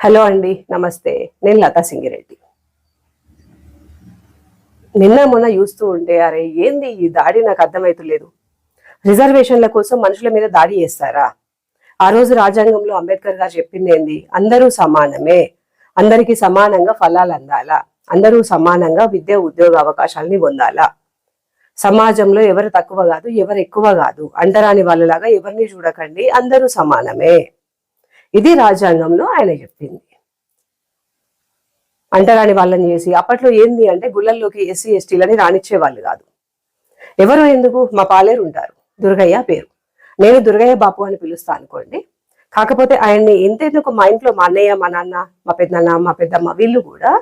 Hello అండి నమస్తే. నేను లతా సింగిరెడ్డి. నిన్న మొన్న చూస్తూ ఉంటే అరే ఏంది ఈ దాడి? నాకు అర్థమైతలేదు రిజర్వేషన్ల కోసం మనుషుల మీద దాడి చేస్తారా? ఆ రోజు రాజ్యాంగంలో అంబేద్కర్ గారు చెప్పింది ఏంది? అందరూ సమానమే. అందరికీ సమానంగా ఫలాలు అందాలా? అందరూ సమానంగా విద్య ఉద్యోగ అవకాశాలని పొందాలా? సమాజంలో ఎవరు తక్కువ కాదు ఎవరు ఎక్కువ కాదు. అంటరాని వాళ్ళలాగా ఎవరిని చూడకండి. అందరూ సమానమే. ఇది రాజ్యాంగంలో ఆయన చెప్పింది. అంటరాని వాళ్ళని చేసి అప్పట్లో ఏంది అంటే గుళ్ళల్లోకి ఎస్సీ ఎస్టీలని రానిచ్చే వాళ్ళు కాదు. ఎవరు ఎందుకు? మా పాలేరు ఉంటారు. దుర్గయ్య పేరు. నేను దుర్గయ్య బాపు అని పిలుస్తా అనుకోండి. కాకపోతే ఆయన్ని ఎంతెందుకు మా ఇంట్లో మా అన్నయ్య మా నాన్న మా పెద్దనాన్న మా పెద్దమ్మ వీళ్ళు కూడా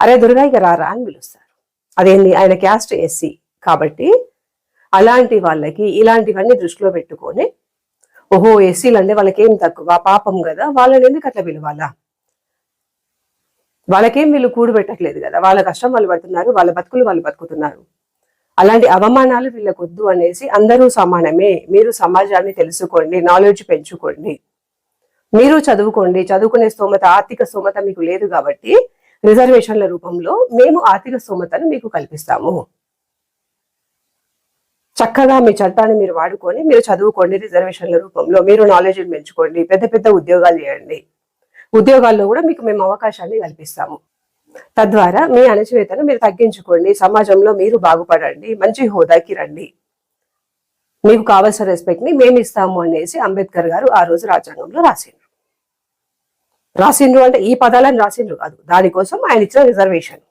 అరే దుర్గయ్య రారా అని పిలుస్తారు. అదేంది? ఆయన క్యాస్ట్ ఎస్సీ కాబట్టి అలాంటి వాళ్ళకి ఇలాంటివన్నీ దృష్టిలో పెట్టుకొని ఓహో ఎస్సీలు అంటే వాళ్ళకేం తక్కువ? పాపం కదా. వాళ్ళని ఎందుకు అట్లా పిలవాలా? వాళ్ళకేం వీళ్ళు కూడు పెట్టట్లేదు కదా. వాళ్ళ కష్టం వాళ్ళు పడుతున్నారు వాళ్ళ బతుకులు వాళ్ళు బతుకుతున్నారు. అలాంటి అవమానాలు వీళ్ళకి వద్దు అనేసి అందరూ సమానమే. మీరు సమాజాన్ని తెలుసుకోండి నాలెడ్జ్ పెంచుకోండి. మీరు చదువుకోండి. చదువుకునే స్తోమత ఆర్థిక స్తోమత మీకు లేదు కాబట్టి రిజర్వేషన్ల రూపంలో మేము ఆర్థిక స్తోమతను మీకు కల్పిస్తాము. చక్కగా మీ చట్టాన్ని మీరు వాడుకొని మీరు చదువుకోండి రిజర్వేషన్ల రూపంలో మీరు నాలెడ్జ్ని పెంచుకోండి పెద్ద పెద్ద ఉద్యోగాలు చేయండి. ఉద్యోగాల్లో కూడా మీకు మేము అవకాశాన్ని కల్పిస్తాము. తద్వారా మీ అణచివేతను మీరు తగ్గించుకోండి సమాజంలో మీరు బాగుపడండి మంచి హోదాకి రండి. మీకు కావాల్సిన రెస్పెక్ట్ని మేము ఇస్తాము అనేసి అంబేద్కర్ గారు ఆ రోజు రాజ్యాంగంలో రాసిండ్రు. రాసిండ్రు అంటే ఈ పదాలను రాసిండ్రు కాదు దానికోసం ఆయన ఇచ్చిన రిజర్వేషన్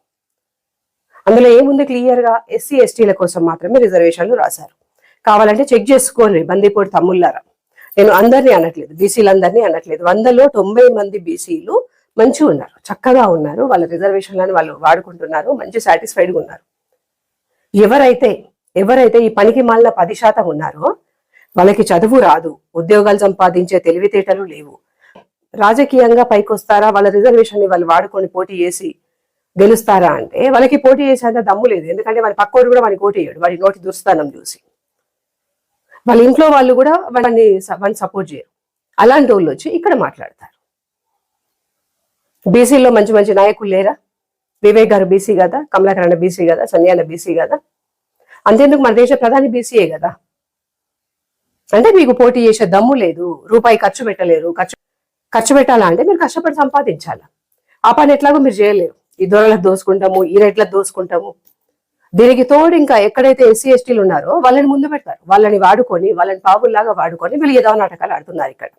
అందులో ఏముంది క్లియర్గా ఎస్సీ ఎస్టీల కోసం మాత్రమే రిజర్వేషన్లు రాశారు. కావాలంటే చెక్ చేసుకోండి బందీపోటు తమ్ముళ్ళారా. నేను అందరినీ అనట్లేదు బీసీలు అందరినీ అనట్లేదు. వందలో తొంభై మంది బీసీలు మంచిగా ఉన్నారు చక్కగా ఉన్నారు. వాళ్ళ రిజర్వేషన్లను వాళ్ళు వాడుకుంటున్నారు మంచి సాటిస్ఫైడ్గా ఉన్నారు. ఎవరైతే ఎవరైతే ఈ పనికి మాలిన పది శాతం ఉన్నారో వాళ్ళకి చదువు రాదు ఉద్యోగాలు సంపాదించే తెలివితేటలు లేవు. రాజకీయంగా పైకొస్తారా వాళ్ళ రిజర్వేషన్ని వాళ్ళు వాడుకొని పోటీ చేసి గెలుస్తారా అంటే వాళ్ళకి పోటీ చేసేంత దమ్ము లేదు. ఎందుకంటే వాళ్ళ పక్కోడు కూడా వాడిని పోటీ చేయడు వాడి నోటి దుర్స్థానం చూసి. వాళ్ళ ఇంట్లో వాళ్ళు కూడా వాళ్ళని వాడిని సపోర్ట్ చేయరు. అలాంటి వాళ్ళు వచ్చి ఇక్కడ మాట్లాడతారు. బీసీలో మంచి మంచి నాయకులు లేరా? వివేక్ గారు బీసీ కదా? కమలాకరణ బీసీ కదా? సంజయన బీసీ కదా? అంతేందుకు మన దేశ ప్రధాని బీసీయే కదా? అంటే మీకు పోటీ చేసే దమ్ము లేదు. రూపాయి ఖర్చు పెట్టలేరు. ఖర్చు ఖర్చు పెట్టాలా అంటే మీరు కష్టపడి సంపాదించాలా? ఆ పని ఎట్లాగో మీరు చేయలేరు. ఈ దొరలకు దోసుకుంటాము ఈ రేట్లకు దోసుకుంటాము. దీనికి తోడు ఇంకా ఎక్కడైతే ఎస్సీ ఎస్టీలు ఉన్నారో వాళ్ళని ముందు పెడతారు. వాళ్ళని వాడుకొని వాళ్ళని పావుల్లాగా వాడుకొని వీళ్ళు ఏదో నాటకాలు ఆడుతున్నారు ఇక్కడ.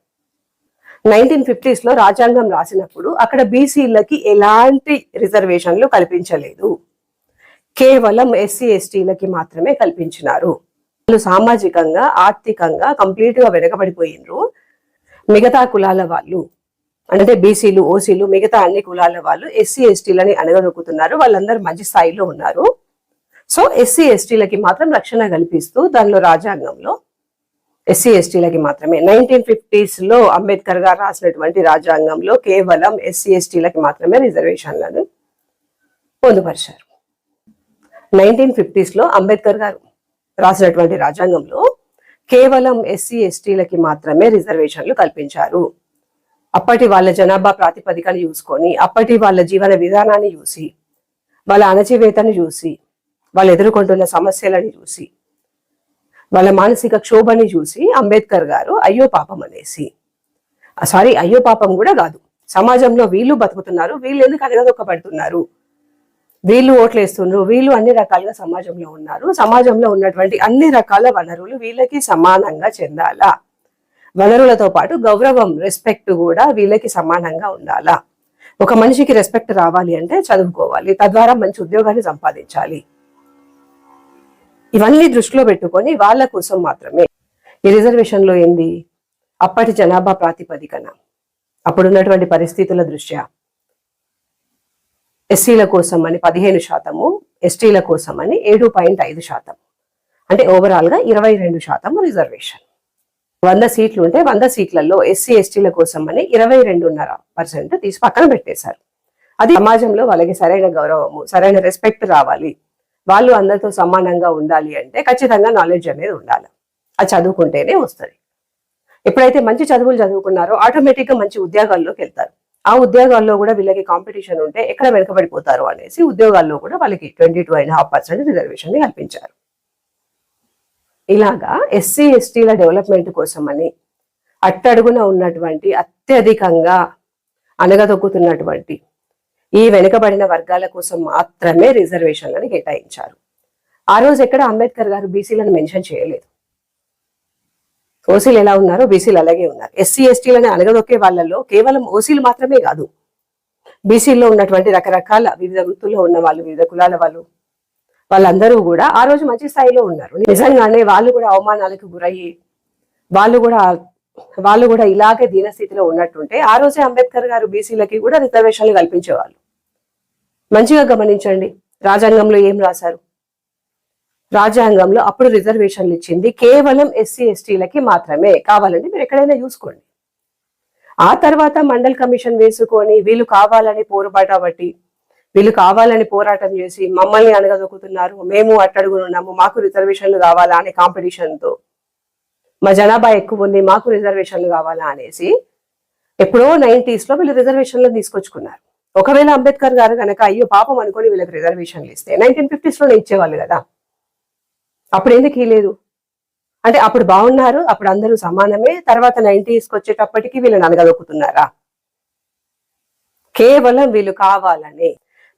నైన్టీన్ ఫిఫ్టీస్లో రాజ్యాంగం రాసినప్పుడు అక్కడ బీసీలకి ఎలాంటి రిజర్వేషన్లు కల్పించలేదు. కేవలం ఎస్సీ ఎస్టీలకి మాత్రమే కల్పించినారు. వాళ్ళు సామాజికంగా ఆర్థికంగా కంప్లీట్గా వెనకబడిపోయినరు. మిగతా కులాల వాళ్ళు. అంటే బీసీలు ఓసీలు మిగతా అన్ని కులాల వాళ్ళు ఎస్సీ ఎస్టీలని అనగనుకుతున్నారు వాళ్ళందరూ మంచి స్థాయిలో ఉన్నారు. సో ఎస్సీ ఎస్టీలకి మాత్రం రక్షణ కల్పిస్తూ దానిలో రాజ్యాంగంలో ఎస్సీ ఎస్టీలకి మాత్రమే. నైన్టీన్ ఫిఫ్టీస్లో అంబేద్కర్ గారు రాసినటువంటి రాజ్యాంగంలో కేవలం ఎస్సీ ఎస్టీలకి మాత్రమే రిజర్వేషన్లను పొందుపరిచారు. నైన్టీన్ ఫిఫ్టీస్లో అంబేద్కర్ గారు రాసినటువంటి రాజ్యాంగంలో కేవలం ఎస్సీ ఎస్టీలకి మాత్రమే రిజర్వేషన్లు కల్పించారు. అప్పటి వాళ్ళ జనాభా ప్రాతిపదికను చూసుకొని అప్పటి వాళ్ళ జీవన విధానాన్ని చూసి వాళ్ళ అణచివేతను చూసి వాళ్ళు ఎదుర్కొంటున్న సమస్యలను చూసి వాళ్ళ మానసిక క్షోభని చూసి అంబేద్కర్ గారు అయ్యో పాపం అనేసి. సారీ అయ్యో పాపం కూడా కాదు. సమాజంలో వీళ్ళు బతుకుతున్నారు వీళ్ళు ఎందుకు అనగదొక్కబడుతున్నారు వీళ్ళు ఓట్లేస్తున్నారు వీళ్ళు అన్ని రకాలుగా సమాజంలో ఉన్నారు. సమాజంలో ఉన్నటువంటి అన్ని రకాల వనరులు వీళ్ళకి సమానంగా చెందాలా? వనరులతో పాటు గౌరవం రెస్పెక్ట్ కూడా వీళ్ళకి సమానంగా ఉండాలా? ఒక మనిషికి రెస్పెక్ట్ రావాలి అంటే చదువుకోవాలి తద్వారా మంచి ఉద్యోగాన్ని సంపాదించాలి. ఇవన్నీ దృష్టిలో పెట్టుకొని వాళ్ళ కోసం మాత్రమే. ఈ రిజర్వేషన్లో ఏంది? అప్పటి జనాభా ప్రాతిపదికన. అప్పుడున్నటువంటి పరిస్థితుల దృష్ట్యా. ఎస్సీల కోసం అని పదిహేను శాతము ఎస్టీల కోసం అని ఏడు పాయింట్ ఐదు శాతం. అంటే ఓవరాల్గా ఇరవై రెండు శాతం రిజర్వేషన్. వంద సీట్లు ఉంటే వంద సీట్లలో ఎస్సీ ఎస్టీల కోసం అని ఇరవై రెండున్నర పర్సెంట్ తీసి పక్కన పెట్టేశారు. అది సమాజంలో వాళ్ళకి సరైన గౌరవము సరైన రెస్పెక్ట్ రావాలి. వాళ్ళు అందరితో సమానంగా ఉండాలి అంటే ఖచ్చితంగా నాలెడ్జ్ అనేది ఉండాలి. అది చదువుకుంటేనే వస్తుంది. ఎప్పుడైతే మంచి చదువులు చదువుకున్నారో ఆటోమేటిక్గా మంచి ఉద్యోగాల్లోకి వెళ్తారు. ఆ ఉద్యోగాల్లో కూడా వీళ్ళకి కాంపిటీషన్ ఉంటే ఎక్కడ వెనుకబడిపోతారు అనేసి ఉద్యోగాల్లో కూడా వాళ్ళకి twenty two and half percent reservation కల్పించారు. ఇలాగా ఎస్సీ ఎస్టీల డెవలప్మెంట్ కోసమని అట్టడుగున ఉన్నటువంటి అత్యధికంగా అనగదొక్కుతున్నటువంటి ఈ వెనుకబడిన వర్గాల కోసం మాత్రమే రిజర్వేషన్లను కేటాయించారు. ఆ రోజు ఎక్కడ అంబేద్కర్ గారు బీసీలను మెన్షన్ చేయలేదు. ఓసీలు ఎలా ఉన్నారో బీసీలు అలాగే ఉన్నారు. ఎస్సీ ఎస్టీలని అనగదొక్కే వాళ్ళలో కేవలం ఓసీలు మాత్రమే కాదు. బీసీల్లో ఉన్నటువంటి రకరకాల వివిధ వృత్తుల్లో ఉన్న వాళ్ళు వివిధ కులాల వాళ్ళు వాళ్ళందరూ కూడా ఆ రోజు మంచి స్థాయిలో ఉన్నారు. నిజంగానే వాళ్ళు కూడా అవమానాలకు గురయ్యి వాళ్ళు కూడా వాళ్ళు కూడా ఇలాగే దీనస్థితిలో ఉన్నట్టుంటే ఆ రోజే అంబేద్కర్ గారు బీసీలకి కూడా రిజర్వేషన్లు కల్పించేవాళ్ళు. మంచిగా గమనించండి రాజ్యాంగంలో ఏం రాశారు? రాజ్యాంగంలో అప్పుడు రిజర్వేషన్లు ఇచ్చింది కేవలం ఎస్సీ ఎస్టీలకి మాత్రమే. కావాలండి మీరు ఎక్కడైనా చూసుకోండి ఆ తర్వాత మండల్ కమిషన్ వేసుకొని వీళ్ళు కావాలని పోరుబాట బట్టి వీళ్ళు కావాలని పోరాటం చేసి మమ్మల్ని అనగదొక్కుతున్నారు మేము అట్టడుగునున్నాము మాకు రిజర్వేషన్లు కావాలా అనే కాంపిటీషన్తో మా జనాభా ఎక్కువ ఉంది మాకు రిజర్వేషన్లు కావాలా అనేసి ఎప్పుడో నైన్టీస్లో వీళ్ళు రిజర్వేషన్లు తీసుకొచ్చుకున్నారు. ఒకవేళ అంబేద్కర్ గారు కనుక అయ్యో పాపం అనుకొని వీళ్ళకి రిజర్వేషన్లు ఇస్తే నైన్టీన్ ఫిఫ్టీస్లోనే ఇచ్చేవాళ్ళు కదా. అప్పుడు ఎందుకు ఇలేదు అంటే అప్పుడు బాగున్నారు అప్పుడు అందరూ సమానమే తర్వాత నైన్టీస్కి వచ్చేటప్పటికి వీళ్ళని అనగదొక్కుతున్నారా కేవలం వీళ్ళు కావాలని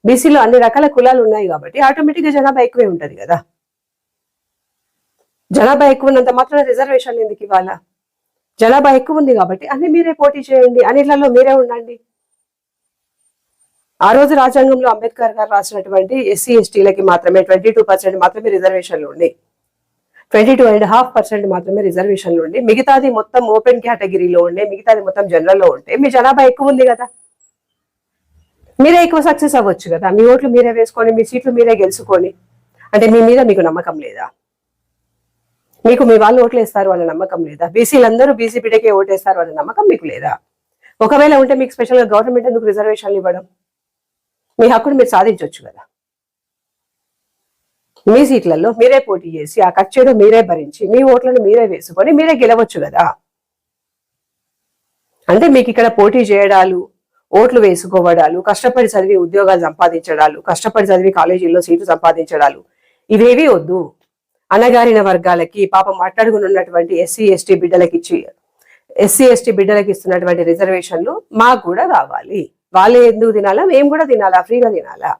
బీసీలో అన్ని రకాల కులాలు ఉన్నాయి కాబట్టి ఆటోమేటిక్గా జనాభా ఎక్కువే ఉంటుంది కదా. జనాభా ఎక్కువ ఉన్నంత మాత్రం రిజర్వేషన్ ఎందుకు ఇవ్వాలా? జనాభా ఎక్కువ ఉంది కాబట్టి అన్ని మీరే పోటీ చేయండి అన్నిట్లలో మీరే ఉండండి. ఆ రోజు రాజ్యాంగంలో అంబేద్కర్ గారు రాసినటువంటి ఎస్సీ ఎస్టీలకి మాత్రమే ట్వంటీ టూ పర్సెంట్ మాత్రమే రిజర్వేషన్లు ఉండి twenty two and half percent మాత్రమే రిజర్వేషన్లు ఉండి మిగతాది మొత్తం ఓపెన్ కేటగిరీలో ఉండే మిగతాది మొత్తం జనరల్లో ఉంటే మీ జనాభా ఎక్కువ ఉంది కదా. మీరే ఎక్కువ సక్సెస్ అవ్వచ్చు కదా. మీ ఓట్లు మీరే వేసుకొని మీ సీట్లు మీరే గెలుచుకొని. అంటే మీ మీద మీకు నమ్మకం లేదా? మీకు మీ వాళ్ళు ఓట్లు వేస్తారు వాళ్ళ నమ్మకం లేదా? బీసీలందరూ బీసీ బిడ్డకే ఓటేస్తారు అనే నమ్మకం మీకు లేదా? ఒకవేళ ఉంటే మీకు స్పెషల్గా గవర్నమెంట్ ఎందుకు రిజర్వేషన్లు ఇవ్వడం? మీ హక్కును మీరు సాధించవచ్చు కదా. మీ సీట్లలో మీరే పోటీ చేసి ఆ ఖర్చును మీరే భరించి మీ ఓట్లను మీరే వేసుకొని మీరే గెలవచ్చు కదా. అంటే మీకు ఇక్కడ పోటీ చేయడాలు ఓట్లు వేసుకోవడాలు కష్టపడి చదివి ఉద్యోగాలు సంపాదించడాలు కష్టపడి చదివి కాలేజీల్లో సీటు సంపాదించడాలు. ఇవేవి వద్దు. అనగారిన వర్గాలకి పాపం అట్టడుగునున్నటువంటి ఎస్సీ ఎస్టీ బిడ్డలకి ఇచ్చి ఎస్సీ ఎస్టీ బిడ్డలకి ఇస్తున్నటువంటి రిజర్వేషన్లు మాకు కూడా కావాలి వాళ్ళే ఎందుకు తినాలా? మేము కూడా తినాలా? ఫ్రీగా తినాలా?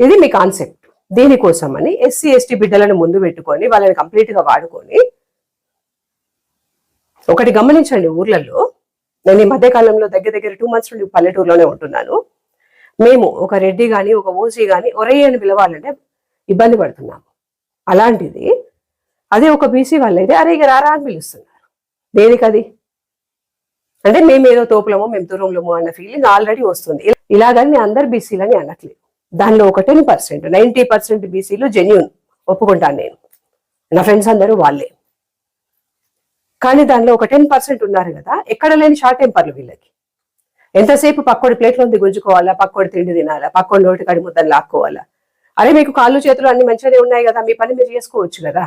ఇది మీ కాన్సెప్ట్. దీనికోసమని ఎస్సీ ఎస్టీ బిడ్డలను ముందు పెట్టుకొని వాళ్ళని కంప్లీట్గా వాడుకొని ఒకటి గమనించండి ఊర్లలో నేను ఈ మధ్యకాలంలో దగ్గర దగ్గర టూ మంత్స్ నుండి పల్లెటూరులోనే ఉంటున్నాను. మేము ఒక రెడ్డి కానీ ఒక ఓసీ కానీ ఒరే అని పిలవాలంటే ఇబ్బంది పడుతున్నాము. అలాంటిది అదే ఒక బీసీ వాళ్ళైతే అరే ఇక రారా అని పిలుస్తున్నారు. దేనికి అది? అంటే మేము ఏదో తోపులమో మేము దూరంలోమో అన్న ఫీలింగ్ ఆల్రెడీ వస్తుంది. ఇలాగని అందరు బీసీలని అనట్లేదు. దానిలో ఒక టెన్ పర్సెంట్ నైన్టీ పర్సెంట్ బీసీలు జెన్యున్ ఒప్పుకుంటాను నేను. నా ఫ్రెండ్స్ అందరూ వాళ్ళే. కానీ దానిలో ఒక టెన్ పర్సెంట్ ఉన్నారు కదా ఎక్కడ లేని షార్ట్ టెంపర్లు వీళ్ళకి. ఎంతసేపు పక్కోడి ప్లేట్లో ఉంది గుంజుకోవాలా పక్కోడి తిండి తినాలా పక్కోడి నోటి కడి ముద్దలు లాక్కోవాలా? అరే మీకు కాళ్ళు చేతులు అన్ని మంచిగానే ఉన్నాయి కదా మీ పని మీరు చేసుకోవచ్చు కదా.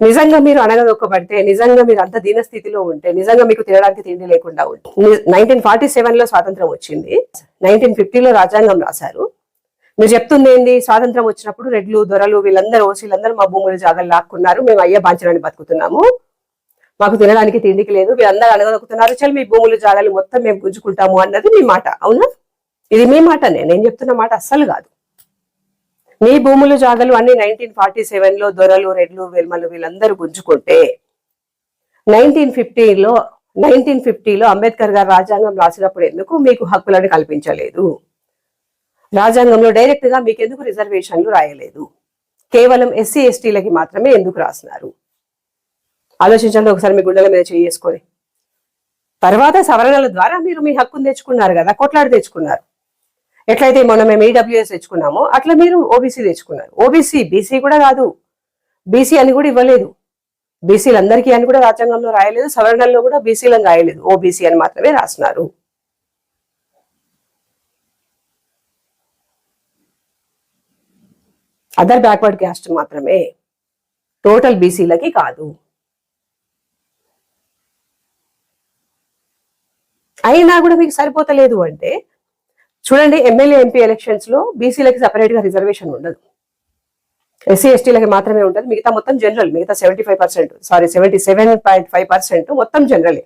నిజంగా మీరు అనగదొక్కబడితే నిజంగా మీరు అంత దీనస్థితిలో ఉంటే నిజంగా మీకు తినడానికి తిండి లేకుండా ఉంటే నైన్టీన్ ఫార్టీ సెవెన్లో స్వాతంత్రం వచ్చింది. నైన్టీన్ ఫిఫ్టీలో రాజ్యాంగం రాశారు. మీరు చెప్తుంది ఏంది? స్వాతంత్రం వచ్చినప్పుడు రెడ్లు దొరలు వీళ్ళందరూ ఓసీలందరూ మా భూములు జాగలు లాక్కున్నారు. మేము అయ్యే బాంచడానికి బతుకుతున్నాము. మాకు తినడానికి తిండికి లేదు. వీళ్ళందరూ అనగదొక్కుతున్నారు చల్ మీ భూములు జాగాలు మొత్తం మేము గుంజుకుంటాము అన్నది మీ మాట అవునా? ఇది మీ మాటనే నేను చెప్తున్న మాట అస్సలు కాదు. మీ భూములు జాగలు అన్ని నైన్టీన్ ఫార్టీ సెవెన్లో దొరలు రెడ్లు వెల్మలు వీళ్ళందరూ గుంజుకుంటే నైన్టీన్ ఫిఫ్టీలో నైన్టీన్ ఫిఫ్టీలో అంబేద్కర్ గారు రాజ్యాంగం రాసినప్పుడు ఎందుకు మీకు హక్కులను కల్పించలేదు? రాజ్యాంగంలో డైరెక్ట్గా మీకు ఎందుకు రిజర్వేషన్లు రాయలేదు? కేవలం ఎస్సీ ఎస్టీలకి మాత్రమే ఎందుకు రాసినారు? ఆలోచించండి ఒకసారి మీ గుండెల మీద చేసుకొని తర్వాత సవరణల ద్వారా మీరు మీ హక్కును తెచ్చుకున్నారు కదా కొట్లాడి తెచ్చుకున్నారు. ఎట్లయితే మొన్న మేము ఈడబ్ల్యూఎస్ తెచ్చుకున్నామో అట్లా మీరు ఓబీసీ తెచ్చుకున్నారు. ఓబీసీ బీసీ కూడా కాదు. బీసీ అని కూడా ఇవ్వలేదు. బీసీలందరికీ అని కూడా రాజ్యాంగంలో రాయలేదు సవరణల్లో కూడా బీసీలను రాయలేదు. ఓబీసీ అని మాత్రమే రాస్తున్నారు అదర్ బ్యాక్వర్డ్ క్యాస్ట్ మాత్రమే. టోటల్ బీసీలకి కాదు. అయినా కూడా మీకు సరిపోతలేదు అంటే చూడండి ఎమ్మెల్యే ఎంపీ ఎలక్షన్స్లో బీసీలకి సపరేట్గా రిజర్వేషన్ ఉండదు. ఎస్సీ ఎస్టీలకి మాత్రమే ఉంటుంది. మిగతా మొత్తం జనరల్ మిగతా seventy five percent sorry seventy seven point five percent మొత్తం జనరలే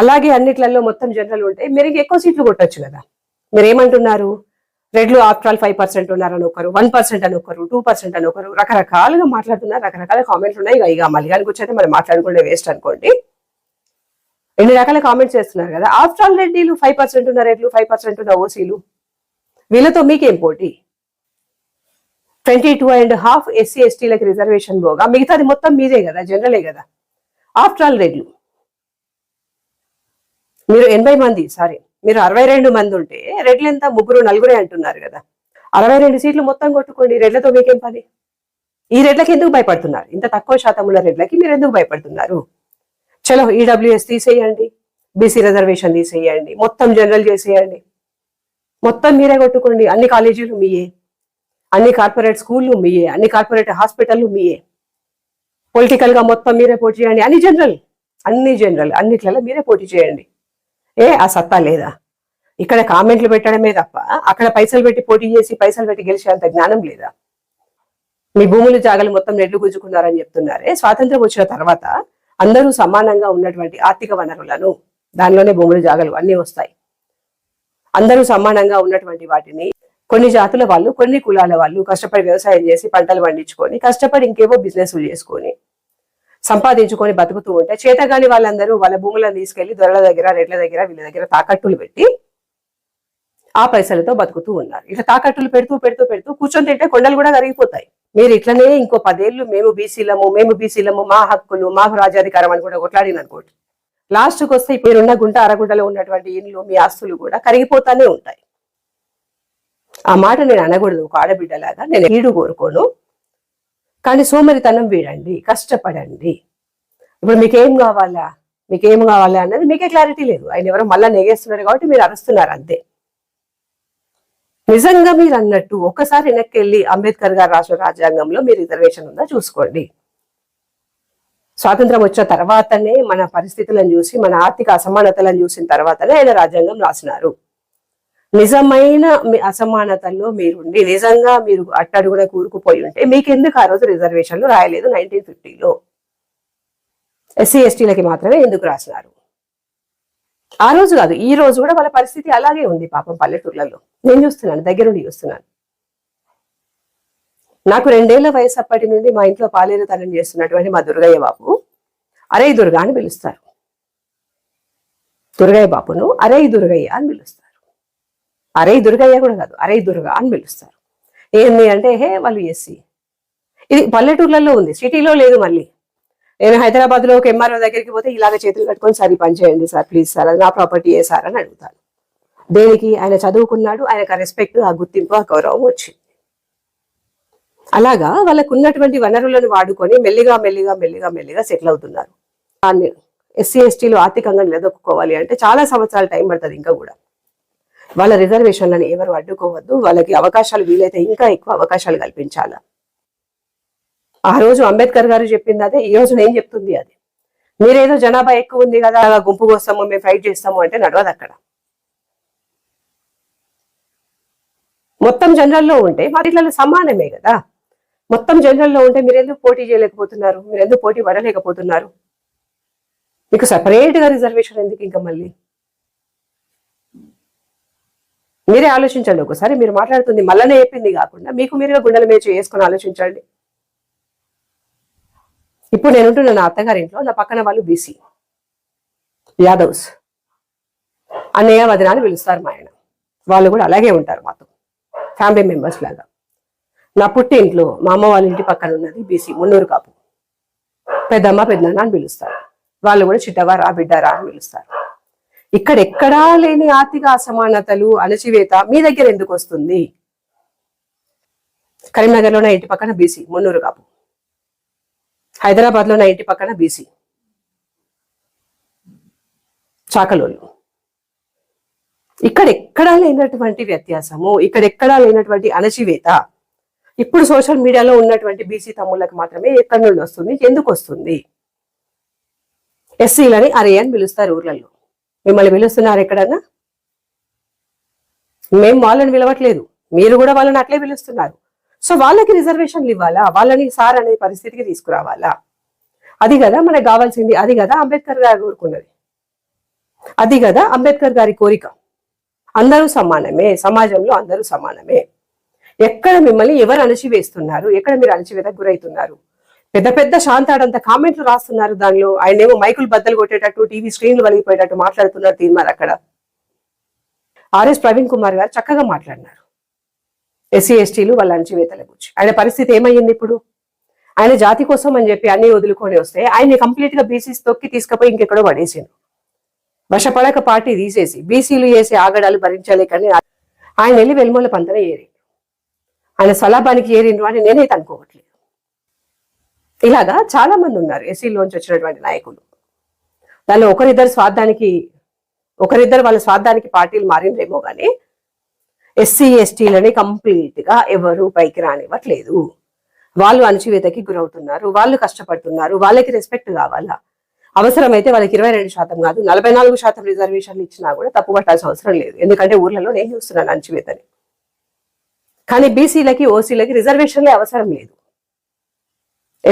అలాగే అన్నిట్లలో మొత్తం జనరల్ ఉంటే మీరు ఎక్కువ సీట్లు కొట్టొచ్చు కదా. మీరు ఏమంటున్నారు రెడ్లు ఆఫ్టర్ ఆల్ ఫైవ్ పర్సెంట్ ఉన్నారని ఒకరు వన్ పర్సెంట్ అని ఒకరు టూ పర్సెంట్ అని ఒకరు రకరకాలుగా మాట్లాడుతున్నారు రకరకాల కామెంట్లు ఉన్నాయి. ఇక ఇక మళ్ళీ కూర్చొని మరి మాట్లాడుకుంటే వేస్ట్ అనుకోండి. ఎన్ని రకాల కామెంట్స్ చేస్తున్నారు కదా? ఆఫ్టర్ ఆల్ రెడ్డిలు ఫైవ్ పర్సెంట్ ఉన్న రెడ్లు ఫైవ్ పర్సెంట్ ఉన్న ఓసీలు. వీళ్ళతో మీకేం పోటీ? Twenty two and half SC ఎస్టీలకు రిజర్వేషన్ పోగా? మిగతాది మొత్తం మీదే కదా జనరలే కదా. ఆఫ్టర్ ఆల్ రెడ్లు. మీరు ఎనభై మంది సారీ మీరు అరవై రెండు మంది ఉంటే రెడ్లు ఎంత? ముగ్గురు నలుగురే అంటున్నారు కదా. అరవై రెండు సీట్లు మొత్తం కొట్టుకోండి రెడ్లతో మీకేం పని? ఈ రెడ్లకి ఎందుకు భయపడుతున్నారు? ఇంత తక్కువ శాతం ఉన్న రెడ్లకి మీరు ఎందుకు భయపడుతున్నారు? చలో ఈడబ్ల్యూఎస్ తీసేయండి. బీసీ రిజర్వేషన్ తీసేయండి. మొత్తం జనరల్ చేసేయండి. మొత్తం మీరే కొట్టుకోండి. అన్ని కాలేజీలు మీయే. అన్ని కార్పొరేట్ స్కూళ్ళు మీయే. అన్ని కార్పొరేట్ హాస్పిటల్లు మీయే. పొలిటికల్గా మొత్తం మీరే పోటీ చేయండి. అన్ని జనరల్ అన్ని జనరల్ అన్నిట్లలో మీరే పోటీ చేయండి. ఏ ఆ సత్తా లేదా? ఇక్కడ కామెంట్లు పెట్టడమే తప్ప అక్కడ పైసలు పెట్టి పోటీ చేసి పైసలు పెట్టి గెలిచేంత జ్ఞానం లేదా? మీ భూములు జాగలు మొత్తం నెడ్లు గుంజుకున్నారని చెప్తున్నారే. స్వాతంత్రం వచ్చిన తర్వాత అందరూ సమానంగా ఉన్నటువంటి ఆర్థిక వనరులను దానిలోనే భూములు జాగలు అన్ని వస్తాయి. అందరూ సమానంగా ఉన్నటువంటి వాటిని కొన్ని జాతుల వాళ్ళు కొన్ని కులాల వాళ్ళు కష్టపడి వ్యవసాయం చేసి పంటలు పండించుకొని కష్టపడి ఇంకేవో బిజినెస్లు చేసుకొని సంపాదించుకొని బతుకుతూ ఉంటే చేతగాని వాళ్ళందరూ వాళ్ళ భూములను తీసుకెళ్ళి దొరల దగ్గర రెడ్ల దగ్గర వీళ్ళ దగ్గర తాకట్టులు పెట్టి ఆ పైసలతో బతుకుతూ ఉన్నారు. ఇట్లా తాకట్టులు పెడుతూ పెడుతూ పెడుతూ కూర్చొని తింటే కొండలు కూడా కరిగిపోతాయి. మీరు ఇట్లనే ఇంకో పదేళ్ళు మేము బీసీలము మేము బీసీలము మా హక్కులు మాకు రాజాధికారం అని కూడా కొట్లాడిన అనుకోండి. లాస్ట్కి వస్తే మీరున్న గుంట అరగుంటలో ఉన్నటువంటి ఇండ్లు మీ ఆస్తులు కూడా కరిగిపోతానే ఉంటాయి. ఆ మాట నేను అనకూడదు ఒక ఆడబిడ్డలాగా నేను ఈడు కోరుకోను. కానీ సోమరితనం వీడండి కష్టపడండి. ఇప్పుడు మీకేం కావాలా? మీకేం కావాలా అన్నది మీకే క్లారిటీ లేదు. ఆయన ఎవరో మళ్ళా నెగేస్తున్నారు కాబట్టి మీరు అరుస్తున్నారు అంతే. నిజంగా మీరు అన్నట్టు ఒకసారి వెనక్కి వెళ్ళి అంబేద్కర్ గారు రాసిన రాజ్యాంగంలో మీరు రిజర్వేషన్ ఉందా చూసుకోండి. స్వాతంత్రం వచ్చిన తర్వాతనే మన పరిస్థితులను చూసి మన ఆర్థిక అసమానతలను చూసిన తర్వాతనే ఆయన రాజ్యాంగం రాసినారు. నిజమైన మీ అసమానతల్లో మీరుండి నిజంగా మీరు అట్టడుగున కూరుకుపోయి ఉంటే మీకెందుకు ఆ రోజు రిజర్వేషన్లు రాయలేదు నైన్టీన్ ఫిఫ్టీలో? ఎస్సీ ఎస్టీలకి మాత్రమే ఎందుకు రాసినారు? ఆ రోజు కాదు ఈ రోజు కూడా వాళ్ళ పరిస్థితి అలాగే ఉంది పాపం పల్లెటూర్లలో. నేను చూస్తున్నాను దగ్గరుండి చూస్తున్నాను. నాకు రెండేళ్ళ వయసు అప్పటి నుండి మా ఇంట్లో పాలేరుతనం చేస్తున్నటువంటి మా దుర్గయ్య బాబు అరే దుర్గా అని పిలుస్తారు. దుర్గయ్య బాబును అరే దుర్గయ్య అని పిలుస్తారు. అరే దుర్గయ్య కూడా కాదు అరే దుర్గా అని పిలుస్తారు. ఏంది అంటే హే వాళ్ళు ఎస్సీ. ఇది పల్లెటూర్లలో ఉంది సిటీలో లేదు మళ్ళీ. నేను హైదరాబాద్లో ఒక ఎంఆర్ఓ దగ్గరికి పోతే ఇలాగ చేతులు కట్టుకొని సరి పని చేయండి సార్ ప్లీజ్ సార్ అది నా ప్రాపర్టీ ఏ సార్ అని అడుగుతాను దేనికి? ఆయన చదువుకున్నాడు ఆయనకు ఆ రెస్పెక్ట్ ఆ గుర్తింపు ఆ గౌరవం వచ్చింది. అలాగా వాళ్ళకు ఉన్నటువంటి వనరులను వాడుకొని మెల్లిగా మెల్లిగా మెల్లిగా మెల్లిగా సెటిల్ అవుతున్నారు. దాన్ని ఎస్సీ ఎస్టీలు ఆర్థికంగా నిలదొక్కుకోవాలి అంటే చాలా సంవత్సరాల టైం పడుతుంది ఇంకా కూడా. వాళ్ళ రిజర్వేషన్లను ఎవరు అడ్డుకోవద్దు వాళ్ళకి అవకాశాలు వీలైతే ఇంకా ఎక్కువ అవకాశాలు కల్పించాలా? ఆ రోజు అంబేద్కర్ గారు చెప్పింది అదే ఈ రోజు నేను చెప్తుంది అది. మీరేదో జనాభా ఎక్కువ ఉంది కదా అలా గుంపు కోస్తాము మేము ఫైట్ చేస్తాము అంటే నడవదు అక్కడ. మొత్తం జనరల్లో ఉంటే వాటిలో సమానమే కదా. మొత్తం జనరల్లో ఉంటే మీరు ఎందుకు పోటీ చేయలేకపోతున్నారు? మీరు ఎందుకు పోటీ పడలేకపోతున్నారు? మీకు సపరేట్గా రిజర్వేషన్ ఎందుకు ఇంకా మళ్ళీ? మీరే ఆలోచించండి ఒకసారి మీరు మాట్లాడుతుంది మళ్ళనే చెప్పింది కాకుండా మీకు మీరుగా గుండెల మీద చేసుకొని ఆలోచించండి. ఇప్పుడు నేను ఉంటున్న నా అత్తగారింట్లో నా పక్కన వాళ్ళు బీసీ. యాదవ్స్. అన్నయ్య వదిన అని పిలుస్తారు మా ఆయన. వాళ్ళు కూడా అలాగే ఉంటారు మాతో. ఫ్యామిలీ మెంబర్స్ లాగా. నా పుట్టి ఇంట్లో మా అమ్మ వాళ్ళ ఇంటి పక్కన ఉన్నది బీసీ మున్నూరు కాపు. పెద్దమ్మ పెద్దనాన్న అని పిలుస్తారు. వాళ్ళు కూడా చిట్టవా రా బిడ్డారా అని పిలుస్తారు. ఇక్కడ ఎక్కడా లేని ఆర్థిక అసమానతలు అణచివేత మీ దగ్గర ఎందుకు వస్తుంది? కరీంనగర్లో నా ఇంటి పక్కన బీసీ మున్నూరు కాపు. హైదరాబాద్లో నా ఇంటి పక్కన బీసీ. చాకలోళ్ళు. ఇక్కడ ఎక్కడా లేనటువంటి వ్యత్యాసము ఇక్కడ ఎక్కడా లేనటువంటి అణచివేత ఇప్పుడు సోషల్ మీడియాలో ఉన్నటువంటి బీసీ తమ్ముళ్ళకి మాత్రమే ఎక్కడి నుండి వస్తుంది ఎందుకు వస్తుంది? ఎస్సీలని అరే అని పిలుస్తారు ఊర్లలో. మిమ్మల్ని పిలుస్తున్నారు ఎక్కడన్నా? మేము వాళ్ళని పిలవట్లేదు. మీరు కూడా వాళ్ళని అట్లే పిలుస్తున్నారు. సో వాళ్ళకి రిజర్వేషన్లు ఇవ్వాలా? వాళ్ళని సార్ అనే పరిస్థితికి తీసుకురావాలా? అది కదా మనకు కావాల్సింది. అది కదా అంబేద్కర్ గారు కోరుకున్నది. అది కదా అంబేద్కర్ గారి కోరిక. అందరూ సమానమే. సమాజంలో అందరూ సమానమే. ఎక్కడ మిమ్మల్ని ఎవరు అణచివేస్తున్నారు? ఎక్కడ మీరు అణచివేతకు గురవుతున్నారు పెద్ద పెద్ద శాంతాడంత కామెంట్లు రాస్తున్నారు దానిలో. ఆయన ఏమో మైకులు బద్దలు కొట్టేటట్టు టీవీ స్క్రీన్లు వలిగిపోయేటట్టు మాట్లాడుతున్నారు తీర్మార్ అక్కడ. ఆర్ఎస్ ప్రవీణ్ కుమార్ గారు చక్కగా మాట్లాడినారు. ఎస్సీ ఎస్టీలు వాళ్ళ అణచివేతల గురించి. ఆయన పరిస్థితి ఏమయ్యింది ఇప్పుడు? ఆయన జాతి కోసం అని చెప్పి అన్ని వదులుకొని వస్తే ఆయన కంప్లీట్గా బీసీస్ తొక్కి తీసుకుపోయి ఇంకెక్కడో పడేసాను వశపడక పార్టీ తీసేసి బీసీలు చేసే ఆగడాలు భరించలేకని ఆయన వెళ్ళి వెల్మూల పంతన ఏరి ఆయన స్వలాభానికి ఏరిండ్రు అని నేనైతే అనుకోవట్లేదు ఇలాగా చాలా మంది ఉన్నారు ఎస్సీలోంచి వచ్చినటువంటి నాయకులు. దానిలో ఒకరిద్దరు స్వార్థానికి ఒకరిద్దరు వాళ్ళ స్వార్థానికి పార్టీలు మారిండ్రేమో కానీ ఎస్సీ ఎస్టీలని కంప్లీట్గా ఎవరు పైకి రానివ్వట్లేదు. వాళ్ళు అణచివేతకి గురవుతున్నారు వాళ్ళు కష్టపడుతున్నారు వాళ్ళకి రెస్పెక్ట్ కావాలా? అవసరమైతే వాళ్ళకి ఇరవై రెండు శాతం కాదు నలభై నాలుగు శాతం రిజర్వేషన్లు ఇచ్చినా కూడా తప్పు పట్టాల్సిన అవసరం లేదు. ఎందుకంటే ఊర్లలో నేను చూస్తున్నాను అణచివేతని. కానీ బీసీలకి ఓసీలకి రిజర్వేషన్లే అవసరం లేదు.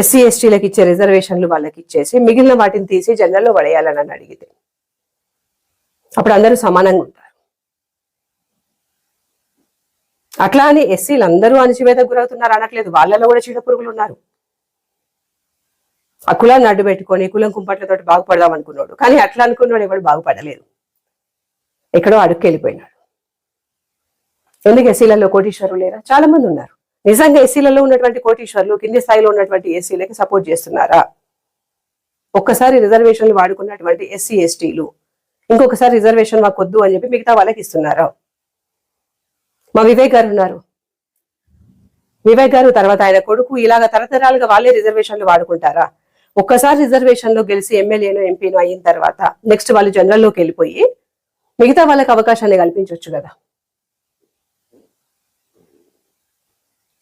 ఎస్సీ ఎస్టీలకు ఇచ్చే రిజర్వేషన్లు వాళ్ళకి ఇచ్చేసి మిగిలిన వాటిని తీసి జనరల్లో పడేయాలని అడిగితే. అప్పుడు అందరూ సమానంగా ఉంటారు. అట్లా అని ఎస్సీలు అందరూ అణచివేతకు గురవుతున్నారు అనట్లేదు. వాళ్ళలో కూడా చీడ పురుగులు ఉన్నారు. ఆ కులాన్ని అడ్డు పెట్టుకొని కులం కుంపట్లతో బాగుపడదాం అనుకున్నాడు. కానీ అట్లా అనుకున్నాడు ఎవడు బాగుపడలేదు. ఎక్కడో అడుక్కెళ్ళిపోయినాడు. ఎందుకు ఎస్సీలలో కోటీశ్వరులు లేరా? చాలా మంది ఉన్నారు. నిజంగా ఎస్సీలలో ఉన్నటువంటి కోటీశ్వరులు కింది స్థాయిలో ఉన్నటువంటి ఎస్సీలకి సపోర్ట్ చేస్తున్నారా? ఒక్కసారి రిజర్వేషన్లు వాడుకున్నటువంటి ఎస్సీ ఎస్టీలు. ఇంకొకసారి రిజర్వేషన్ మాకు వద్దు అని చెప్పి మిగతా వాళ్ళకి ఇస్తున్నారా? మా వివేక్ గారు ఉన్నారు. వివేక్ గారు తర్వాత ఆయన కొడుకు ఇలాగ తరతరాలుగా వాళ్ళే రిజర్వేషన్లు వాడుకుంటారా? ఒక్కసారి రిజర్వేషన్లో గెలిచి ఎమ్మెల్యేను ఎంపీను అయిన తర్వాత నెక్స్ట్ వాళ్ళు జనరల్లోకి వెళ్ళిపోయి మిగతా వాళ్ళకి అవకాశాన్ని కల్పించవచ్చు కదా?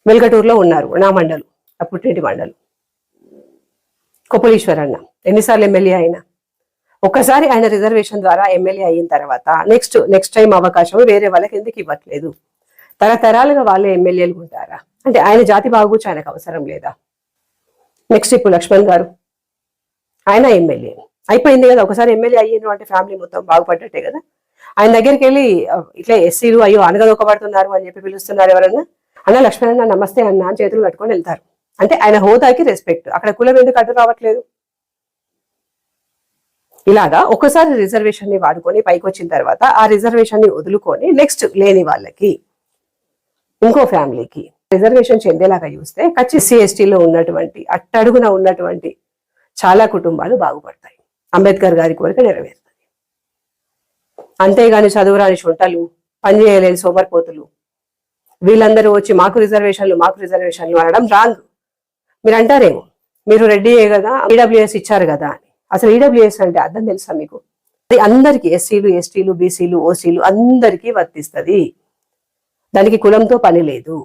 వెల్గటూరులో ఉన్నారు నా మండలు ఆ మండలు. కొప్పలీశ్వర్ అన్న ఎన్నిసార్లు ఎమ్మెల్యే అయినా. ఒక్కసారి ఆయన రిజర్వేషన్ ద్వారా ఎమ్మెల్యే అయిన తర్వాత నెక్స్ట్ నెక్స్ట్ టైం అవకాశం వేరే వాళ్ళకి ఎందుకు ఇవ్వట్లేదు? తరతరాలుగా వాళ్ళే ఎమ్మెల్యేలు ఉంటారా? అంటే ఆయన జాతి బాగుచి ఆయనకు అవసరం లేదా? నెక్స్ట్ ఇప్పుడు లక్ష్మణ్ గారు. ఆయన ఎమ్మెల్యే. అయిపోయింది కదా ఒకసారి ఎమ్మెల్యే అయ్యాను అంటే ఫ్యామిలీ మొత్తం బాగుపడ్డట్టే కదా. ఆయన దగ్గరికి వెళ్ళి ఇట్లా ఎస్సీలు అయ్యో అనగదొక్కబడుతున్నారు అని చెప్పి పిలుస్తున్నారు ఎవరన్నా? అన్న లక్ష్మణ్ అన్న నమస్తే అన్న అని చేతులు కట్టుకొని వెళ్తారు. అంటే ఆయన హోదాకి రెస్పెక్ట్ అక్కడ కులం ఎందుకు అడ్డు రావట్లేదు? ఇలాగా ఒకసారి రిజర్వేషన్ని వాడుకొని పైకి వచ్చిన తర్వాత ఆ రిజర్వేషన్ని వదులుకొని నెక్స్ట్ లేని వాళ్ళకి ఇంకో ఫ్యామిలీకి. రిజర్వేషన్ చెందేలాగా చూస్తే కచ్చి సిఎస్టీలో ఉన్నటువంటి అట్టడుగున ఉన్నటువంటి చాలా కుటుంబాలు బాగుపడతాయి. అంబేద్కర్ గారి కోరిక నెరవేరుతుంది. అంతేగాని చదువురాని చుంటలు పనిచేయలేని సోమరిపోతులు వీళ్ళందరూ వచ్చి మాకు రిజర్వేషన్లు మాకు రిజర్వేషన్లు అనడం రాంగ్. మీరు అంటారేమో మీరు రెడ్డి కదా ఈడబ్ల్యూఎస్ ఇచ్చారు కదా అని. అసలు ఈడబ్ల్యూఎస్ అంటే అర్థం తెలుసా మీకు? అది అందరికీ ఎస్సీలు ఎస్టీలు బీసీలు ఓసీలు అందరికీ వర్తిస్తుంది. దానికి కులంతో పని లేదు.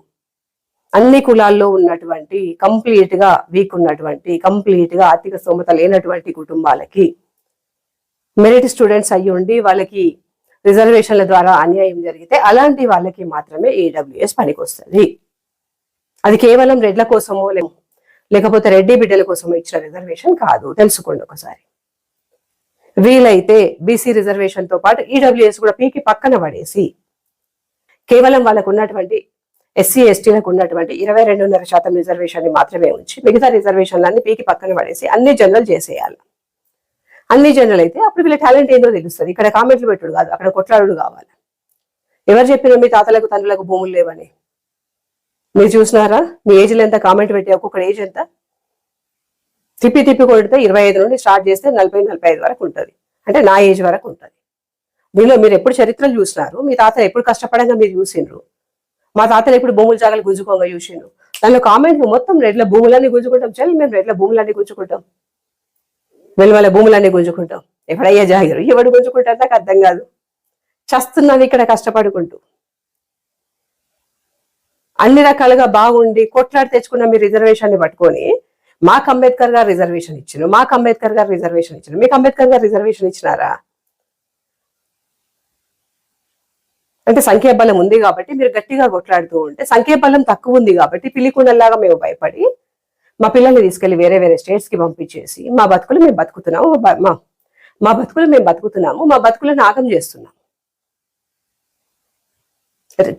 అన్ని కులాల్లో ఉన్నటువంటి కంప్లీట్గా వీక్ ఉన్నటువంటి కంప్లీట్గా ఆర్థిక స్తోమత లేనటువంటి కుటుంబాలకి మెరిట్ స్టూడెంట్స్ అయ్యి ఉండి వాళ్ళకి రిజర్వేషన్ల ద్వారా అన్యాయం జరిగితే అలాంటి వాళ్ళకి మాత్రమే ఈడబ్ల్యూఎస్ పనికొస్తుంది. అది కేవలం రెడ్ల కోసమో లేకపోతే రెడ్డి బిడ్డల కోసమో ఇచ్చిన రిజర్వేషన్ కాదు. తెలుసుకోండి ఒకసారి. వీలైతే బీసీ రిజర్వేషన్తో పాటు ఈడబ్ల్యూఎస్ కూడా పీకి పక్కన పడేసి కేవలం వాళ్ళకు ఉన్నటువంటి ఎస్సీ ఎస్టీలకు ఉన్నటువంటి ఇరవై రెండున్నర శాతం రిజర్వేషన్ని మాత్రమే ఉంచి మిగతా రిజర్వేషన్లన్నీ పీకి పక్కన పడేసి అన్ని జనరల్ చేసేయాలి. అన్ని జనరల్ అయితే అప్పుడు వీళ్ళ టాలెంట్ ఏందో తెలుస్తుంది. ఇక్కడ కామెంట్లు పెట్టుడు కాదు అక్కడ కొట్లాడు కావాలి. ఎవరు చెప్పిన మీ తాతలకు తండ్రులకు భూములు లేవని? మీరు చూసినారా? మీ ఏజ్లు ఎంత కామెంట్ పెట్టి ఒక్కొక్క ఏజ్ ఎంత? తిప్పి తిప్పి కొడితే ఇరవై ఐదు నుండి స్టార్ట్ చేస్తే నలభై నలభై ఐదు వరకు ఉంటుంది. అంటే నా ఏజ్ వరకు ఉంటుంది. దీనిలో మీరు ఎప్పుడు చరిత్రలు చూసినారు? మీ తాత ఎప్పుడు కష్టపడంగా మీరు చూసిండ్రు మా తాతలు ఎప్పుడు భూములు జాగలు గుంజుకోగా చూసిండ్రు దానిలో కామెంట్లు మొత్తం రెడ్ల భూములన్నీ గుంజుకుంటాం. చల్ మేము రెడ్ల భూములన్నీ గుంజుకుంటాం. వెలువల భూములన్నీ గుంజుకుంటాం. ఎప్పుడయ్యా జాగిరు? ఎవడు గుంజుకుంటారు నాకు అర్థం కాదు. చస్తున్నాను ఇక్కడ కష్టపడుకుంటూ. అన్ని రకాలుగా బాగుండి కొట్లాడి తెచ్చుకున్న మీ రిజర్వేషన్ని పట్టుకొని మాకు అంబేద్కర్ గారు రిజర్వేషన్ ఇచ్చారు మాకు అంబేద్కర్ గారు రిజర్వేషన్ ఇచ్చారు మీకు అంబేద్కర్ గారు రిజర్వేషన్ ఇచ్చినారా? అంటే సంఖ్యాబలం ఉంది కాబట్టి మీరు గట్టిగా కొట్లాడుతూ ఉంటే సంఖ్యాబలం తక్కువ ఉంది కాబట్టి పిల్లికుండల్లాగా మేము భయపడి మా పిల్లల్ని తీసుకెళ్ళి వేరే వేరే స్టేట్స్కి పంపించేసి మా బతుకులు మేము బతుకుతున్నాము మా మా బతుకులు మేము బతుకుతున్నాము మా బతుకులను ఆగం చేస్తున్నాం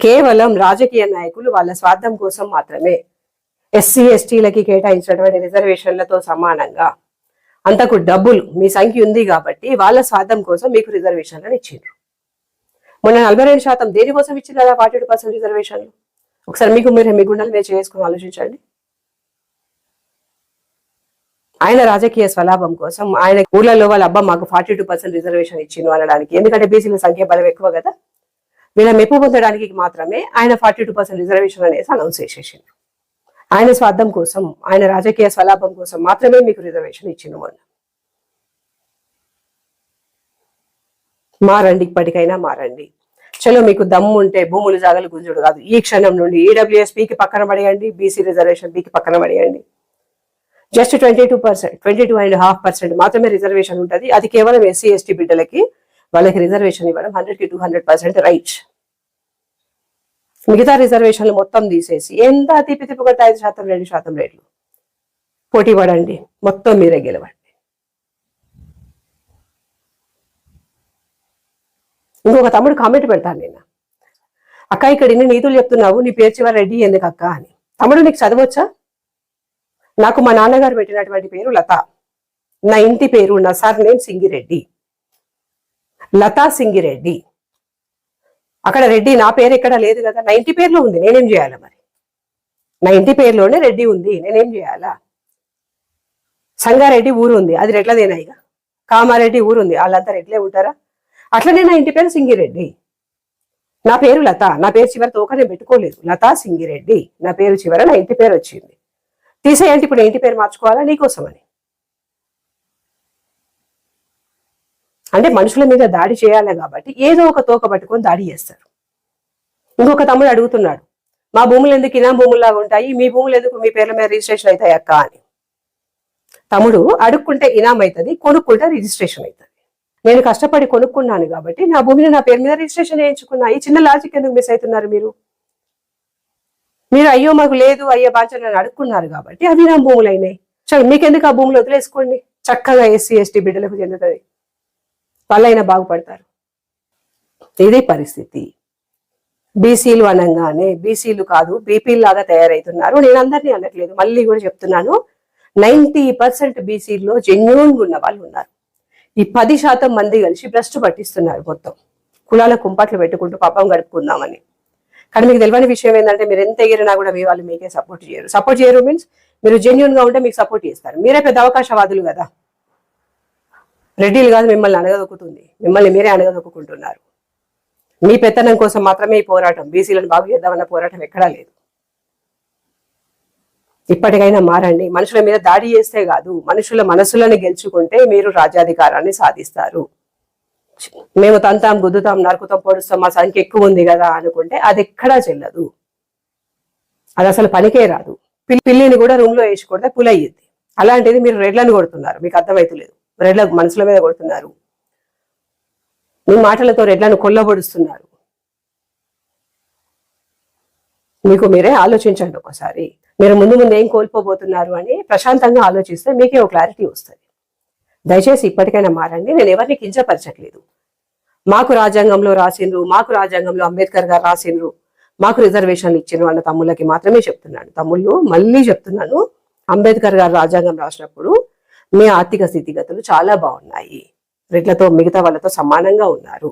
కేవలం రాజకీయ నాయకులు వాళ్ళ స్వార్థం కోసం మాత్రమే. ఎస్సీ ఎస్టీలకి కేటాయించినటువంటి రిజర్వేషన్లతో సమానంగా అంతకు డబ్బులు మీ సంఖ్య ఉంది కాబట్టి వాళ్ళ స్వార్థం కోసం మీకు రిజర్వేషన్లను ఇచ్చిండ్రు. మొన్న నలభై రెండు శాతం దేనికోసం ఇచ్చిండ్రు ఫార్టీ టూ పర్సెంట్ రిజర్వేషన్లు? ఒకసారి మీకు మీరు మీ గుండెలు మీరు చేసుకుని ఆలోచించండి. ఆయన రాజకీయ స్వలాభం కోసం ఆయన ఊళ్ళలో వాళ్ళ అబ్బా మాకు ఫార్టీ టూ పర్సెంట్ రిజర్వేషన్ ఇచ్చిండు అనడానికి. ఎందుకంటే బీసీల సంఖ్య బలం ఎక్కువ కదా. వీళ్ళ మెప్పు పొందడానికి మాత్రమే ఆయన ఫార్టీ టూ పర్సెంట్ రిజర్వేషన్ అనేసి అనౌన్స్ చేసేసిండు ఆయన స్వార్థం కోసం ఆయన రాజకీయ స్వలాభం కోసం మాత్రమే మీకు రిజర్వేషన్ ఇచ్చిండు మొన్న. మారండి ఇప్పటికైనా మారండి. చలో మీకు దమ్ము ఉంటే భూములు జాగలు గుంజుడు కాదు. ఈ క్షణం నుండి ఈడబ్ల్యూఎస్పీకి పక్కన పడేయండి బీసీ రిజర్వేషన్ పీకి పక్కన పడేయండి. Just twenty two percent twenty two and half percent మాత్రమే రిజర్వేషన్ ఉంటుంది. అది కేవలం ఎస్సీ ఎస్టీ బిడ్డలకి వాళ్ళకి రిజర్వేషన్ ఇవ్వడం హండ్రెడ్కి టూ హండ్రెడ్ పర్సెంట్ రైట్ మిగతా రిజర్వేషన్లు మొత్తం తీసేసి ఎంత తిప్పి తిప్పగొట్ట ఐదు శాతం రెండు శాతం రేట్లు? పోటీ పడండి మొత్తం మీరే గెలవండి. ఇంకొక తమ్ముడు కామెంట్ పెడతాను నేను అక్క ఇక్కడ ఇన్ని నీతులు చెప్తున్నావు? నీ పేరు చివరి రెడ్డి ఎందుకు అక్క? అని. తమ్ముడు నీకు చదవచ్చా? నాకు మా నాన్నగారు పెట్టినటువంటి పేరు లత. నా ఇంటి పేరు నా సార్ నేమ్ సింగిరెడ్డి. లతా సింగిరెడ్డి. అక్కడ రెడ్డి నా పేరు ఎక్కడ లేదు కదా? నా ఇంటి పేరులో ఉంది. నేనేం చేయాలా మరి? నా ఇంటి పేరులోనే రెడ్డి ఉంది. నేనేం చేయాలా? సంగారెడ్డి ఊరు ఉంది. అది రెడ్లదేనా ఇక? కామారెడ్డి ఊరు ఉంది. వాళ్ళంతా రెడ్లే ఉంటారా? అట్లనే నా ఇంటి పేరు సింగిరెడ్డి. నా పేరు లత. నా పేరు చివరి తోక నేను పెట్టుకోలేదు. లతా సింగిరెడ్డి. నా పేరు చివర నా ఇంటి పేరు వచ్చింది. తీసేయండి ఇప్పుడు ఇంటి పేరు మార్చుకోవాలా నీకోసమని. అంటే మనుషుల మీద దాడి చేయాలి కాబట్టి ఏదో ఒక తోక పట్టుకొని దాడి చేస్తారు. ఇంకొక తమ్ముడు అడుగుతున్నాడు మా భూములు ఎందుకు ఇనా భూముల్లాగా ఉంటాయి? మీ భూములు ఎందుకు? మీ పేర్ల మీద రిజిస్ట్రేషన్ అవుతాయి అక్క అని. తమ్ముడు అడుక్కుంటే ఇనాం అవుతుంది కొనుక్కుంటే రిజిస్ట్రేషన్ అవుతుంది. నేను కష్టపడి కొనుక్కున్నాను కాబట్టి నా భూమిని నా పేరు మీద రిజిస్ట్రేషన్ చేయించుకున్నా. ఈ చిన్న లాజిక్ ఎందుకు మిస్ అవుతున్నారు మీరు? మీరు అయ్యో మాకు లేదు అయ్యో బాధ్యత నన్ను అడుక్కున్నారు కాబట్టి అవి నా భూములు అయినాయి చలో మీకెందుకు ఆ భూములు వదిలేసుకోండి? చక్కగా ఎస్సీ ఎస్టీ బిడ్డలకు చెందుతుంది. వాళ్ళైనా బాగుపడతారు. ఇది పరిస్థితి. బీసీలు అనగానే బీసీలు కాదు బీపీలు లాగా తయారవుతున్నారు నేను అందరినీ అనట్లేదు మళ్ళీ కూడా చెప్తున్నాను. నైన్టీ పర్సెంట్ బీసీల్లో జెన్యున్గా ఉన్న వాళ్ళు ఉన్నారు. ఈ పది శాతం మంది కలిసి భ్రష్టు పట్టిస్తున్నారు మొత్తం. కులాల కుంపట్లు పెట్టుకుంటూ పాపం గడుపుకుందామని. కానీ మీకు తెలియని విషయం ఏంటంటే మీరు ఎంత ఎగిరినా కూడా మీ వాళ్ళు మీకే సపోర్ట్ చేయరు. సపోర్ట్ చేయరు మీన్స్ మీరు జెన్యున్గా ఉంటే మీకు సపోర్ట్ చేస్తారు. మీరే పెద్ద అవకాశవాదులు కదా. రెడ్డిలు కాదు మిమ్మల్ని అనగదొక్కుతుంది మిమ్మల్ని మీరే అనగదొక్కుంటున్నారు మీ పెత్తనం కోసం మాత్రమే ఈ పోరాటం. బీసీలను బాగు చేద్దామన్న పోరాటం ఎక్కడా లేదు. ఇప్పటికైనా మారండి. మనుషుల మీద దాడి చేస్తే కాదు మనుషుల మనసులను గెలుచుకుంటే మీరు రాజ్యాధికారాన్ని సాధిస్తారు. మేము తంతాం గుద్దుతాం నరుకుతాం పొడుస్తాం మా సంఖ్య ఎక్కువ ఉంది కదా అనుకుంటే అది ఎక్కడా చెల్లదు. అది అసలు పనికే రాదు. పిల్లి పిల్లిని కూడా రూమ్లో వేసి కొడితే అలాంటిది మీరు రెడ్లను కొడుతున్నారు. మీకు అర్థమైతలేదు. రెడ్ల మనుషుల మీద కొడుతున్నారు. మీ మాటలతో రెడ్లను కొల్లబొడుస్తున్నారు మీకు మీరే ఆలోచించండి ఒకసారి. మీరు ముందు ముందు ఏం కోల్పోబోతున్నారు అని ప్రశాంతంగా ఆలోచిస్తే మీకే ఒక క్లారిటీ వస్తుంది. దయచేసి ఇప్పటికైనా మారండి నేను ఎవరిని కించపరచట్లేదు. మాకు రాజ్యాంగంలో రాసిండ్రు మాకు రాజ్యాంగంలో అంబేద్కర్ గారు రాసిండ్రు మాకు రిజర్వేషన్లు ఇచ్చిండ్రు అన్న తమ్ముళ్ళకి మాత్రమే చెప్తున్నాను. తమ్ముళ్ళు మళ్ళీ చెప్తున్నాను అంబేద్కర్ గారు రాజ్యాంగం రాసినప్పుడు మీ ఆర్థిక స్థితిగతులు చాలా బాగున్నాయి. రెడ్లతో మిగతా వాళ్ళతో సమానంగా ఉన్నారు.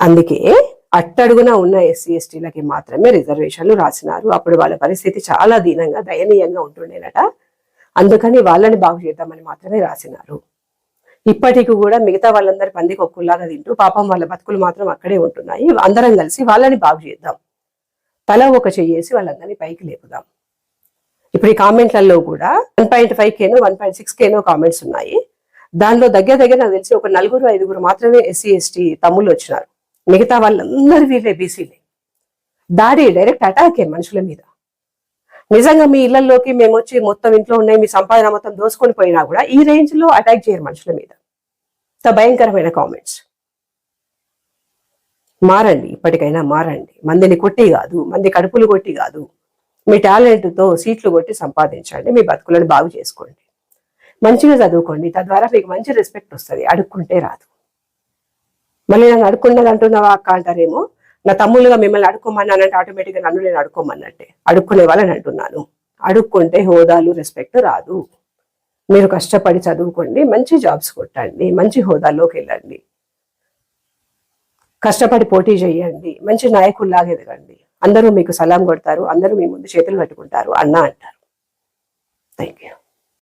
అందుకే అట్టడుగున ఉన్న ఎస్సీ ఎస్టీలకి మాత్రమే రిజర్వేషన్లు రాసినారు. అప్పుడు వాళ్ళ పరిస్థితి చాలా దీనంగా దయనీయంగా ఉంటుండేనట. అందుకని వాళ్ళని బాగు చేద్దామని మాత్రమే రాసినారు. ఇప్పటికి కూడా మిగతా వాళ్ళందరి పందికి ఒక్కులాగా తింటూ పాపం వాళ్ళ బతుకులు మాత్రం అక్కడే ఉంటున్నాయి. అందరం కలిసి వాళ్ళని బాగు చేద్దాం. తల ఒక చెయ్యేసి వాళ్ళందరినీ పైకి లేపుదాం. ఇప్పుడు ఈ కామెంట్లలో కూడా వన్ పాయింట్ ఫైవ్ కేనో వన్ పాయింట్ సిక్స్ కేనో కామెంట్స్ ఉన్నాయి. దానిలో దగ్గర దగ్గర నాకు తెలిసి ఒక నలుగురు ఐదుగురు మాత్రమే ఎస్సీ ఎస్టీ తమ్ముళ్ళు వచ్చినారు. మిగతా వాళ్ళందరూ వీళ్ళే బీసీలే దాడి డైరెక్ట్ అటాకే మనుషుల మీద. నిజంగా మీ ఇళ్ళలోకి మేము వచ్చి మొత్తం ఇంట్లో ఉన్నాయి మీ సంపాదన మొత్తం దోసుకొని పోయినా కూడా ఈ రేంజ్లో అటాక్ చేయరు మనుషుల మీద. ఇంత భయంకరమైన కామెంట్స్ మారండి ఇప్పటికైనా మారండి. మందిని కొట్టి కాదు మంది కడుపులు కొట్టి కాదు. మీ టాలెంట్తో సీట్లు కొట్టి సంపాదించండి మీ బతుకులను బాగు చేసుకోండి. మంచిగా చదువుకోండి తద్వారా మీకు మంచి రెస్పెక్ట్ వస్తుంది అడుక్కుంటే రాదు. మళ్ళీ నన్ను అడుక్కున్నది అంటున్నావా అక్క అంటారేమో? నా తమ్ముళ్ళుగా మిమ్మల్ని అడుక్కోమన్నానంటే ఆటోమేటిక్గా నన్ను నేను అడుక్కోమన్నట్టే. అడుక్కునే వాళ్ళని అంటున్నాను. అడుక్కుంటే హోదాలు రెస్పెక్ట్ రాదు. మీరు కష్టపడి చదువుకోండి మంచి జాబ్స్ కొట్టండి మంచి హోదాల్లోకి వెళ్ళండి. కష్టపడి పోటీ చేయండి మంచి నాయకుల్లాగా ఎదగండి. అందరూ మీకు సలాం కొడతారు అందరూ మీ ముందు చేతులు పట్టుకుంటారు అన్న అంటారు. Thank you